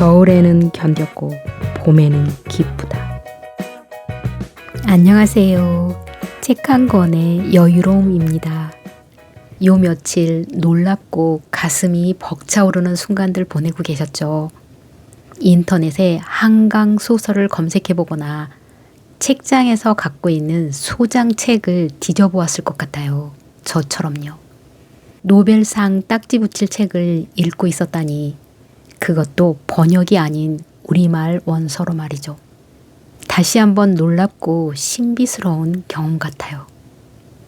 겨울에는 견뎠고 봄에는 기쁘다. 안녕하세요. 책 한 권의 여유로움입니다. 요 며칠 놀랍고 가슴이 벅차오르는 순간들 보내고 계셨죠. 인터넷에 한강 소설을 검색해 보거나 책장에서 갖고 있는 소장 책을 뒤져보았을 것 같아요. 저처럼요. 노벨상 딱지 붙일 책을 읽고 있었다니 그것도 번역이 아닌 우리말 원서로 말이죠. 다시 한번 놀랍고 신비스러운 경험 같아요.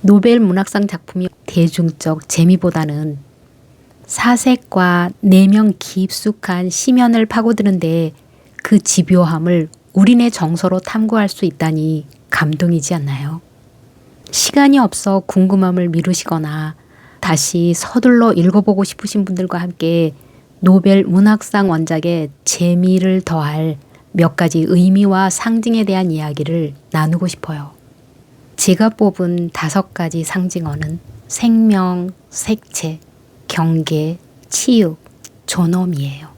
노벨 문학상 작품이 대중적 재미보다는 사색과 내면 깊숙한 심연을 파고드는데 그 집요함을 우리네 정서로 탐구할 수 있다니 감동이지 않나요? 시간이 없어 궁금함을 미루시거나 다시 서둘러 읽어보고 싶으신 분들과 함께 노벨 문학상 원작의 재미를 더할 몇 가지 의미와 상징에 대한 이야기를 나누고 싶어요. 제가 뽑은 다섯 가지 상징어는 생명, 색채, 경계, 치유, 존엄이에요.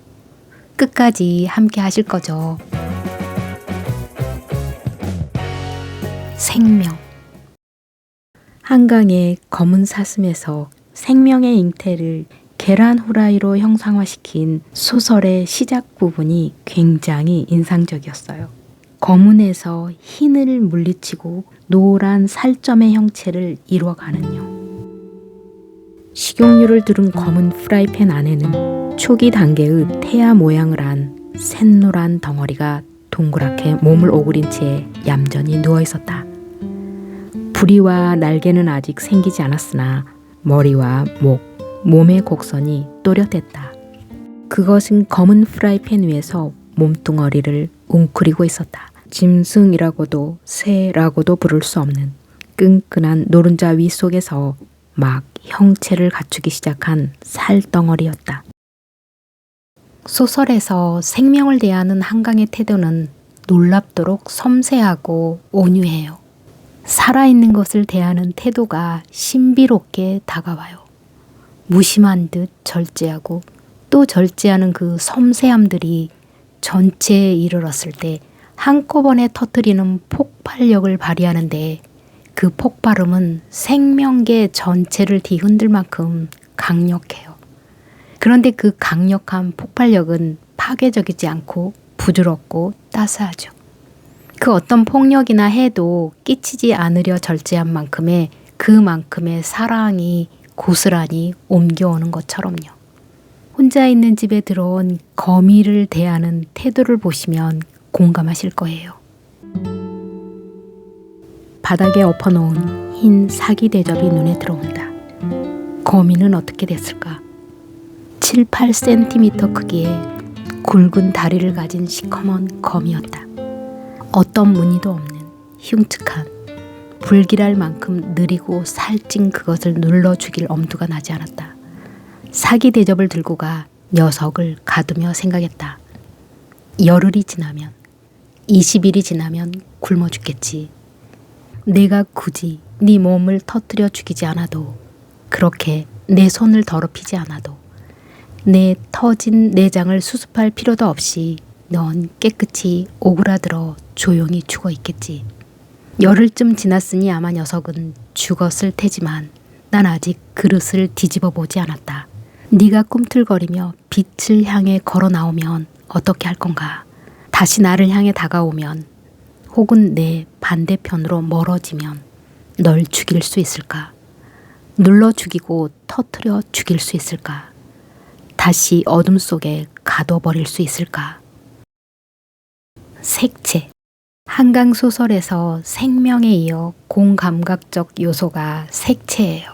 끝까지 함께 하실 거죠. 생명. 한강의 검은 사슴에서 생명의 잉태를 계란 후라이로 형상화시킨 소설의 시작 부분이 굉장히 인상적이었어요. 검은에서 흰을 물리치고 노란 살점의 형체를 이루어가는 요. 식용유를 두른 검은 프라이팬 안에는 초기 단계의 태아 모양을 한 샛노란 덩어리가 동그랗게 몸을 오그린 채 얌전히 누워 있었다. 부리와 날개는 아직 생기지 않았으나 머리와 목, 몸의 곡선이 또렷했다. 그것은 검은 프라이팬 위에서 몸뚱어리를 웅크리고 있었다. 짐승이라고도 새라고도 부를 수 없는 끈끈한 노른자 위 속에서 막 형체를 갖추기 시작한 살덩어리였다. 소설에서 생명을 대하는 한강의 태도는 놀랍도록 섬세하고 온유해요. 살아있는 것을 대하는 태도가 신비롭게 다가와요. 무심한 듯 절제하고 또 절제하는 그 섬세함들이 전체에 이르렀을 때 한꺼번에 터뜨리는 폭발력을 발휘하는데 그 폭발음은 생명계 전체를 뒤흔들 만큼 강력해요. 그런데 그 강력한 폭발력은 파괴적이지 않고 부드럽고 따스하죠. 그 어떤 폭력이나 해도 끼치지 않으려 절제한 만큼의 그만큼의 사랑이 고스란히 옮겨오는 것처럼요. 혼자 있는 집에 들어온 거미를 대하는 태도를 보시면 공감하실 거예요. 바닥에 엎어놓은 흰 사기 대접이 눈에 들어온다. 거미는 어떻게 됐을까? 7, 8cm 크기의 굵은 다리를 가진 시커먼 거미였다. 어떤 무늬도 없는 흉측한 불길할 만큼 느리고 살찐 그것을 눌러 죽일 엄두가 나지 않았다. 사기 대접을 들고 가 녀석을 가두며 생각했다. 열흘이 지나면 20일이 지나면 굶어 죽겠지. 내가 굳이 네 몸을 터뜨려 죽이지 않아도 그렇게 내 손을 더럽히지 않아도 내 터진 내장을 수습할 필요도 없이 넌 깨끗이 오그라들어 조용히 죽어 있겠지. 열흘쯤 지났으니 아마 녀석은 죽었을 테지만 난 아직 그릇을 뒤집어 보지 않았다. 네가 꿈틀거리며 빛을 향해 걸어 나오면 어떻게 할 건가? 다시 나를 향해 다가오면 혹은 내 반대편으로 멀어지면 널 죽일 수 있을까? 눌러 죽이고 터트려 죽일 수 있을까? 다시 어둠 속에 가둬버릴 수 있을까? 색채. 한강 소설에서 생명에 이어 공감각적 요소가 색채예요.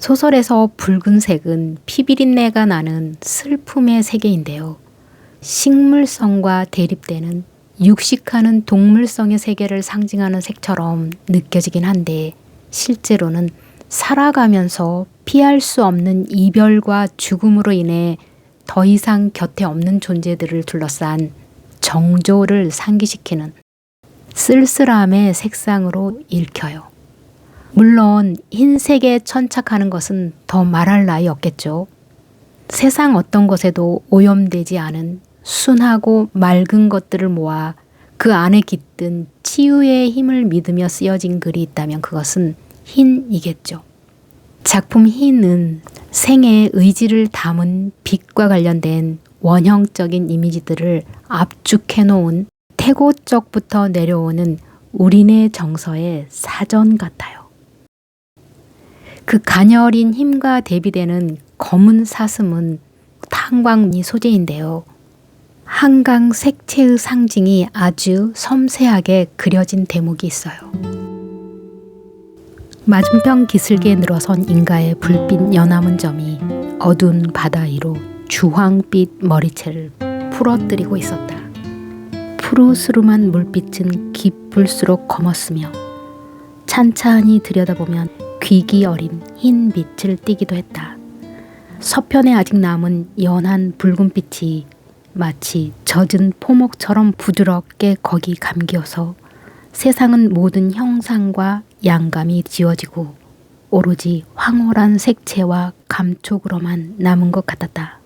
소설에서 붉은색은 피비린내가 나는 슬픔의 세계인데요. 식물성과 대립되는 육식하는 동물성의 세계를 상징하는 색처럼 느껴지긴 한데 실제로는 살아가면서 피할 수 없는 이별과 죽음으로 인해 더 이상 곁에 없는 존재들을 둘러싼 정조를 상기시키는 쓸쓸함의 색상으로 읽혀요. 물론 흰색에 천착하는 것은 더 말할 나위 없겠죠. 세상 어떤 것에도 오염되지 않은 순하고 맑은 것들을 모아 그 안에 깃든 치유의 힘을 믿으며 쓰여진 글이 있다면 그것은 흰이겠죠. 작품 흰은 생의 의지를 담은 빛과 관련된 원형적인 이미지들을 압축해 놓은 태고적부터 내려오는 우리네 정서의 사전 같아요. 그 가녀린 힘과 대비되는 검은 사슴은 탄광이 소재인데요. 한강 색채의 상징이 아주 섬세하게 그려진 대목이 있어요. 맞은편 기슭에 늘어선 인가의 불빛 연암은 점이 어두운 바다 위로 주황빛 머리채를 풀어뜨리고 있었다. 푸르스름한 물빛은 깊을수록 검었으며 찬찬히 들여다보면 귀기 어린 흰 빛을 띠기도 했다. 서편에 아직 남은 연한 붉은 빛이 마치 젖은 포목처럼 부드럽게 거기 감기어서 세상은 모든 형상과 양감이 지워지고 오로지 황홀한 색채와 감촉으로만 남은 것 같았다.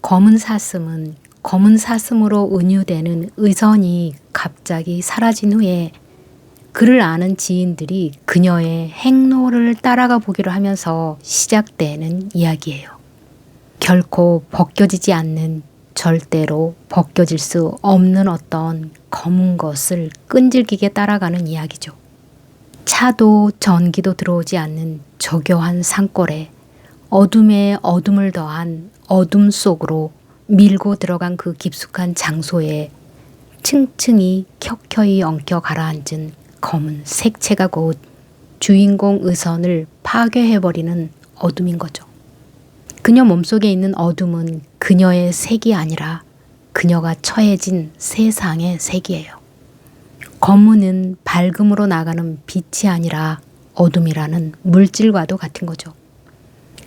검은 사슴은 검은 사슴으로 은유되는 의선이 갑자기 사라진 후에 그를 아는 지인들이 그녀의 행로를 따라가 보기로 하면서 시작되는 이야기예요. 결코 벗겨지지 않는 절대로 벗겨질 수 없는 어떤 검은 것을 끈질기게 따라가는 이야기죠. 차도 전기도 들어오지 않는 저교한 산골에 어둠에 어둠을 더한 어둠 속으로 밀고 들어간 그 깊숙한 장소에 층층이 켜켜이 엉켜 가라앉은 검은 색채가 곧 주인공 의선을 파괴해버리는 어둠인 거죠. 그녀 몸속에 있는 어둠은 그녀의 색이 아니라 그녀가 처해진 세상의 색이에요. 검은은 밝음으로 나가는 빛이 아니라 어둠이라는 물질과도 같은 거죠.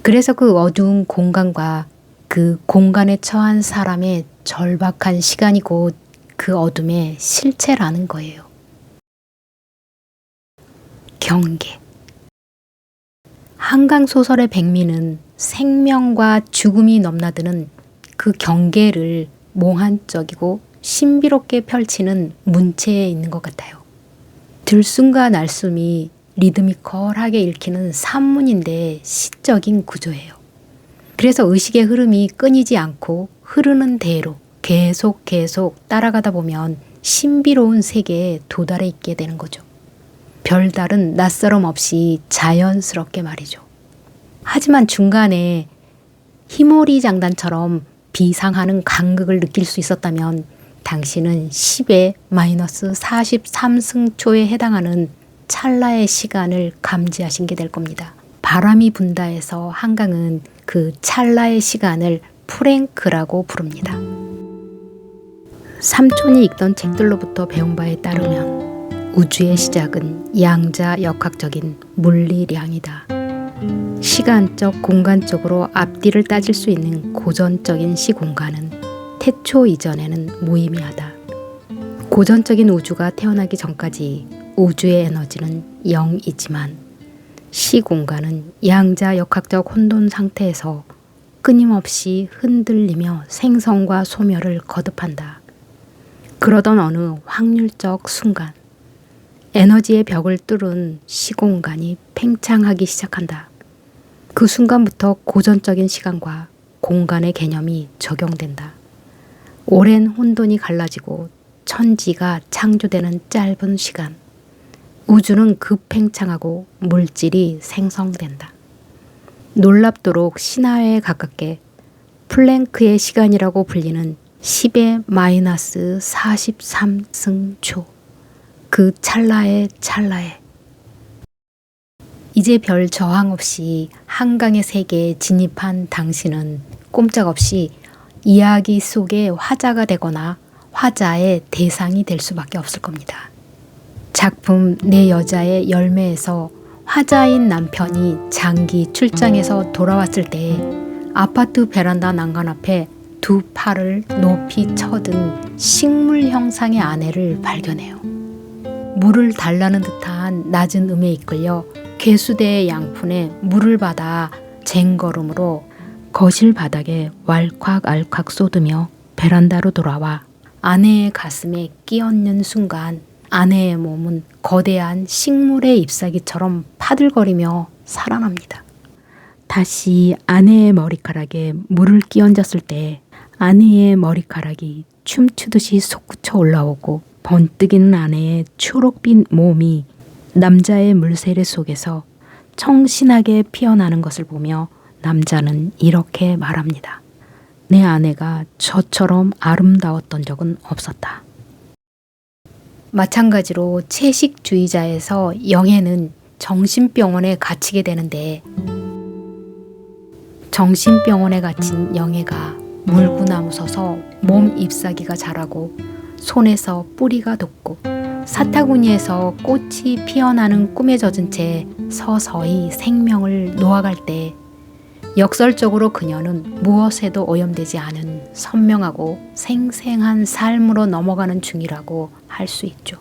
그래서 그 어두운 공간과 그 공간에 처한 사람의 절박한 시간이 곧 그 어둠의 실체라는 거예요. 경계. 한강 소설의 백미는 생명과 죽음이 넘나드는 그 경계를 몽환적이고 신비롭게 펼치는 문체에 있는 것 같아요. 들숨과 날숨이 리드미컬하게 읽히는 산문인데 시적인 구조예요. 그래서 의식의 흐름이 끊이지 않고 흐르는 대로 계속 계속 따라가다 보면 신비로운 세계에 도달해 있게 되는 거죠. 별다른 낯설음 없이 자연스럽게 말이죠. 하지만 중간에 히모리 장단처럼 비상하는 간극을 느낄 수 있었다면 당신은 10의 마이너스 43승초에 해당하는 찰나의 시간을 감지하신 게 될 겁니다. 바람이 분다 해서 한강은 그 찰나의 시간을 프랭크라고 부릅니다. 삼촌이 읽던 책들로부터 배운 바에 따르면 우주의 시작은 양자 역학적인 물리량이다. 시간적, 공간적으로 앞뒤를 따질 수 있는 고전적인 시공간은 태초 이전에는 무의미하다. 고전적인 우주가 태어나기 전까지 우주의 에너지는 0이지만 시 공간은 양자 역학적 혼돈 상태에서 끊임없이 흔들리며 생성과 소멸을 거듭한다. 그러던 어느 확률적 순간 에너지의 벽을 뚫은 시공간이 팽창하기 시작한다. 그 순간부터 고전적인 시간과 공간의 개념이 적용된다. 오랜 혼돈이 갈라지고 천지가 창조되는 짧은 시간. 우주는 급팽창하고 물질이 생성된다. 놀랍도록 신화에 가깝게 플랭크의 시간이라고 불리는 10의 마이너스 43승초. 그 찰나의 찰나에 이제 별 저항 없이 한강의 세계에 진입한 당신은 꼼짝없이 이야기 속의 화자가 되거나 화자의 대상이 될 수밖에 없을 겁니다. 작품 내 여자의 열매에서 화자인 남편이 장기 출장에서 돌아왔을 때 아파트 베란다 난간 앞에 두 팔을 높이 쳐든 식물 형상의 아내를 발견해요. 물을 달라는 듯한 낮은 음에 이끌려 개수대의 양푼에 물을 받아 쟁걸음으로 거실 바닥에 왈칵알칵 쏟으며 베란다로 돌아와 아내의 가슴에 끼얹는 순간 아내의 몸은 거대한 식물의 잎사귀처럼 파들거리며 살아납니다. 다시 아내의 머리카락에 물을 끼얹었을 때 아내의 머리카락이 춤추듯이 솟구쳐 올라오고 번뜩이는 아내의 초록빛 몸이 남자의 물세례 속에서 청신하게 피어나는 것을 보며 남자는 이렇게 말합니다. 내 아내가 저처럼 아름다웠던 적은 없었다. 마찬가지로 채식주의자에서 영애는 정신병원에 갇히게 되는데 정신병원에 갇힌 영애가 물구나무 서서 몸 잎사귀가 자라고 손에서 뿌리가 돋고 사타구니에서 꽃이 피어나는 꿈에 젖은 채 서서히 생명을 놓아갈 때 역설적으로 그녀는 무엇에도 오염되지 않은 선명하고 생생한 삶으로 넘어가는 중이라고 할 수 있죠.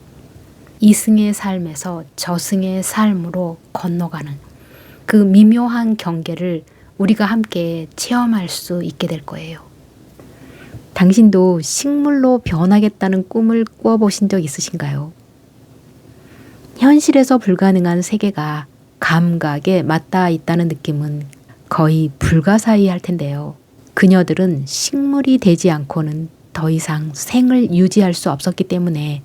이승의 삶에서 저승의 삶으로 건너가는 그 미묘한 경계를 우리가 함께 체험할 수 있게 될 거예요. 당신도 식물로 변하겠다는 꿈을 꾸어보신 적 있으신가요? 현실에서 불가능한 세계가 감각에 맞닿아 있다는 느낌은 거의 불가사의할 텐데요. 그녀들은 식물이 되지 않고는 더 이상 생을 유지할 수 없었기 때문에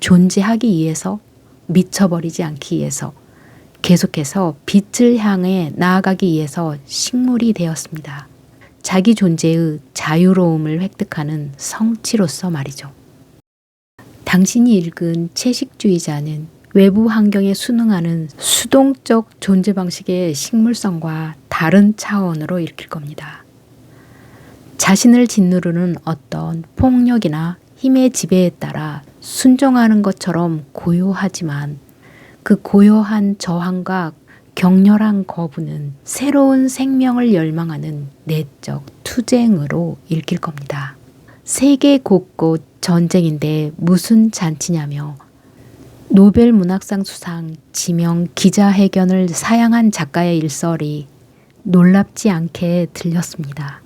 존재하기 위해서 미쳐버리지 않기 위해서 계속해서 빛을 향해 나아가기 위해서 식물이 되었습니다. 자기 존재의 자유로움을 획득하는 성취로서 말이죠. 당신이 읽은 채식주의자는 외부 환경에 순응하는 수동적 존재 방식의 식물성과 다른 차원으로 읽힐 겁니다. 자신을 짓누르는 어떤 폭력이나 힘의 지배에 따라 순종하는 것처럼 고요하지만 그 고요한 저항과 격렬한 거부는 새로운 생명을 열망하는 내적 투쟁으로 읽힐 겁니다. 세계 곳곳 전쟁인데 무슨 잔치냐며 노벨 문학상 수상 지명 기자회견을 사양한 작가의 일설이 놀랍지 않게 들렸습니다.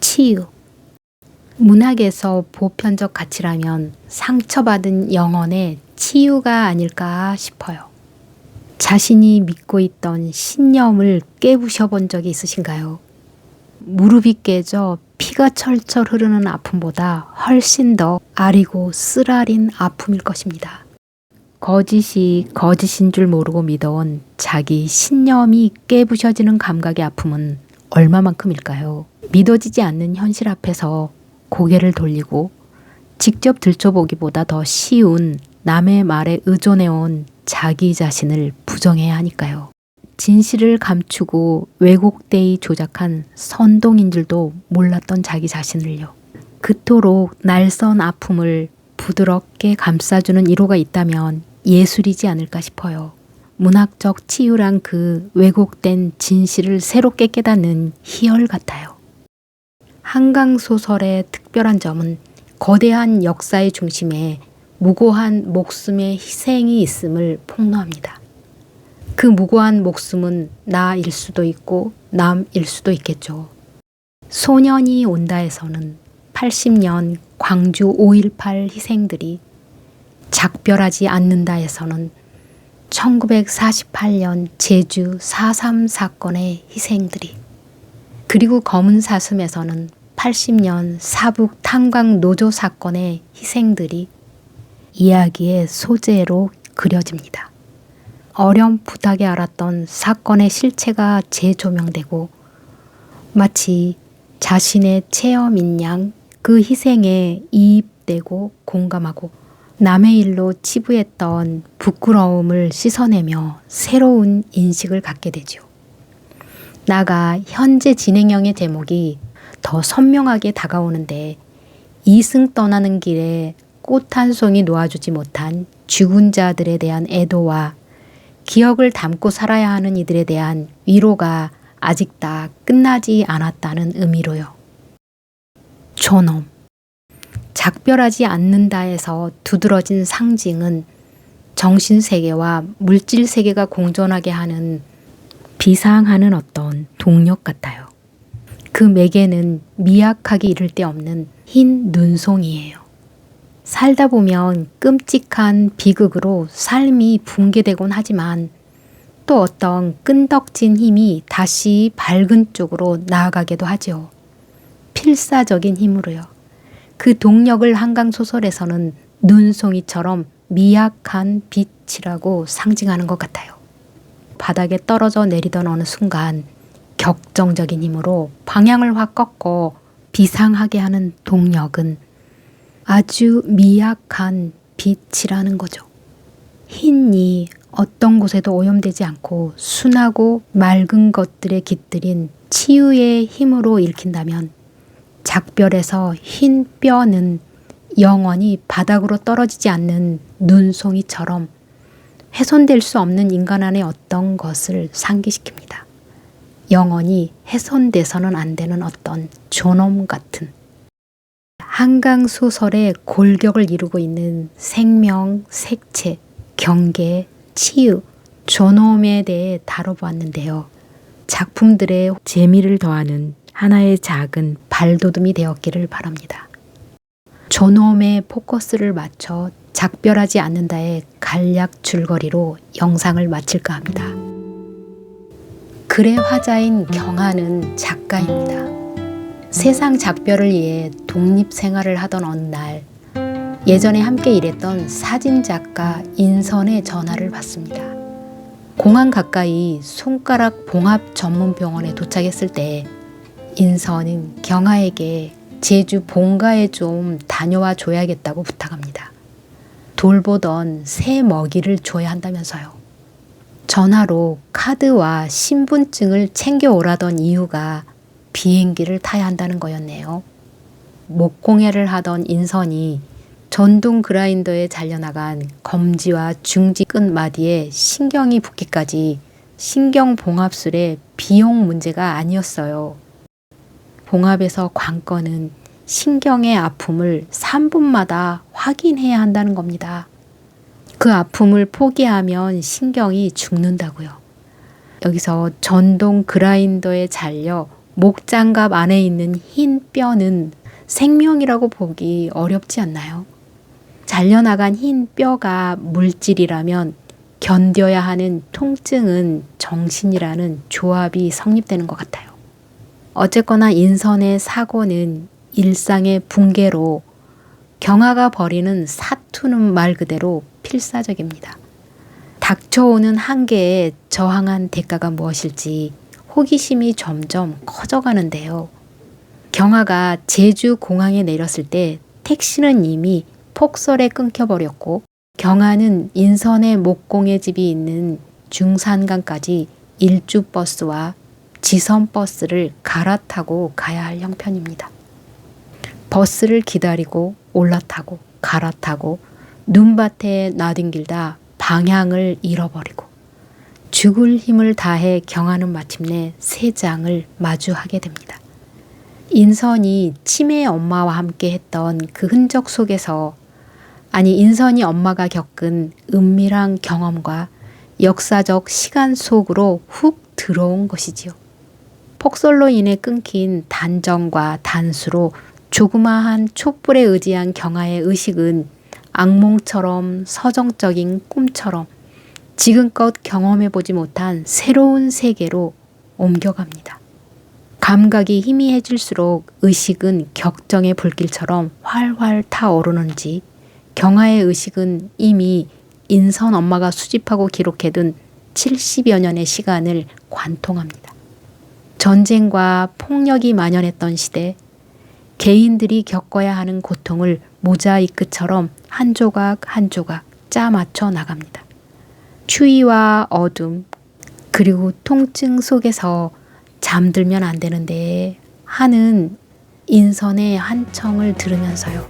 치유. 문학에서 보편적 가치라면 상처받은 영혼의 치유가 아닐까 싶어요. 자신이 믿고 있던 신념을 깨부셔 본 적이 있으신가요? 무릎이 깨져 피가 철철 흐르는 아픔보다 훨씬 더 아리고 쓰라린 아픔일 것입니다. 거짓이 거짓인 줄 모르고 믿어온 자기 신념이 깨부셔지는 감각의 아픔은 얼마만큼일까요? 믿어지지 않는 현실 앞에서 고개를 돌리고 직접 들춰보기보다 더 쉬운 남의 말에 의존해온 자기 자신을 부정해야 하니까요. 진실을 감추고 왜곡되이 조작한 선동인 줄도 몰랐던 자기 자신을요. 그토록 날선 아픔을 부드럽게 감싸주는 이로가 있다면 예술이지 않을까 싶어요. 문학적 치유란 그 왜곡된 진실을 새롭게 깨닫는 희열 같아요. 한강 소설의 특별한 점은 거대한 역사의 중심에 무고한 목숨의 희생이 있음을 폭로합니다. 그 무고한 목숨은 나일 수도 있고 남일 수도 있겠죠. 소년이 온다에서는 80년 광주 5.18 희생들이 작별하지 않는다에서는 1948년 제주 4.3 사건의 희생들이 그리고 검은 사슴에서는 80년 사북 탄광 노조 사건의 희생들이 이야기의 소재로 그려집니다. 어렴풋하게 알았던 사건의 실체가 재조명되고 마치 자신의 체험인 양 그 희생에 이입되고 공감하고 남의 일로 치부했던 부끄러움을 씻어내며 새로운 인식을 갖게 되죠. 나가 현재 진행형의 제목이 더 선명하게 다가오는데 이승 떠나는 길에 꽃 한 송이 놓아주지 못한 죽은 자들에 대한 애도와 기억을 담고 살아야 하는 이들에 대한 위로가 아직 다 끝나지 않았다는 의미로요. 존엄. 작별하지 않는다에서 두드러진 상징은 정신 세계와 물질 세계가 공존하게 하는 비상하는 어떤 동력 같아요. 그 매개는 미약하기 이를 데 없는 흰 눈송이에요. 살다 보면 끔찍한 비극으로 삶이 붕괴되곤 하지만 또 어떤 끈덕진 힘이 다시 밝은 쪽으로 나아가기도 하죠. 필사적인 힘으로요. 그 동력을 한강 소설에서는 눈송이처럼 미약한 빛이라고 상징하는 것 같아요. 바닥에 떨어져 내리던 어느 순간 격정적인 힘으로 방향을 확 꺾어 비상하게 하는 동력은 아주 미약한 빛이라는 거죠. 흰이 어떤 곳에도 오염되지 않고 순하고 맑은 것들에 깃들인 치유의 힘으로 읽힌다면 작별에서 흰 뼈는 영원히 바닥으로 떨어지지 않는 눈송이처럼 훼손될 수 없는 인간 안의 어떤 것을 상기시킵니다. 영원히 훼손돼서는 안 되는 어떤 존엄 같은 한강 소설의 골격을 이루고 있는 생명, 색채, 경계, 치유, 존엄에 대해 다뤄보았는데요. 작품들의 재미를 더하는 하나의 작은 발돋움이 되었기를 바랍니다. 존엄의 포커스를 맞춰 작별하지 않는다의 간략 줄거리로 영상을 마칠까 합니다. 글의 화자인 경하는 작가입니다. 세상 작별을 위해 독립 생활을 하던 어느 날 예전에 함께 일했던 사진 작가 인선의 전화를 받습니다. 공항 가까이 손가락 봉합 전문 병원에 도착했을 때 인선은 경아에게 제주 본가에 좀 다녀와 줘야겠다고 부탁합니다. 돌보던 새 먹이를 줘야 한다면서요. 전화로 카드와 신분증을 챙겨오라던 이유가 비행기를 타야 한다는 거였네요. 목공예를 하던 인선이 전동 그라인더에 잘려나간 검지와 중지 끝마디에 신경이 붙기까지 신경 봉합술의 비용 문제가 아니었어요. 봉합에서 관건은 신경의 아픔을 3분마다 확인해야 한다는 겁니다. 그 아픔을 포기하면 신경이 죽는다고요. 여기서 전동 그라인더에 잘려 목장갑 안에 있는 흰 뼈는 생명이라고 보기 어렵지 않나요? 잘려나간 흰 뼈가 물질이라면 견뎌야 하는 통증은 정신이라는 조합이 성립되는 것 같아요. 어쨌거나 인선의 사고는 일상의 붕괴로 경화가 벌이는 사투는 말 그대로 필사적입니다. 닥쳐오는 한계에 저항한 대가가 무엇일지 호기심이 점점 커져가는데요. 경화가 제주 공항에 내렸을 때 택시는 이미 폭설에 끊겨버렸고 경화는 인선의 목공의 집이 있는 중산강까지 일주 버스와 지선 버스를 갈아타고 가야 할 형편입니다. 버스를 기다리고 올라타고 갈아타고 눈밭에 나뒹길다 방향을 잃어버리고 죽을 힘을 다해 경하는 마침내 세 장을 마주하게 됩니다. 인선이 치매 엄마와 함께 했던 그 흔적 속에서 아니 인선이 엄마가 겪은 은밀한 경험과 역사적 시간 속으로 훅 들어온 것이지요. 폭설로 인해 끊긴 단정과 단수로 조그마한 촛불에 의지한 경아의 의식은 악몽처럼 서정적인 꿈처럼 지금껏 경험해보지 못한 새로운 세계로 옮겨갑니다. 감각이 희미해질수록 의식은 격정의 불길처럼 활활 타오르는지 경아의 의식은 이미 인선 엄마가 수집하고 기록해둔 70여 년의 시간을 관통합니다. 전쟁과 폭력이 만연했던 시대, 개인들이 겪어야 하는 고통을 모자이크처럼 한 조각 한 조각 짜 맞춰 나갑니다. 추위와 어둠, 그리고 통증 속에서 잠들면 안 되는데 하는 인선의 한 청을 들으면서요.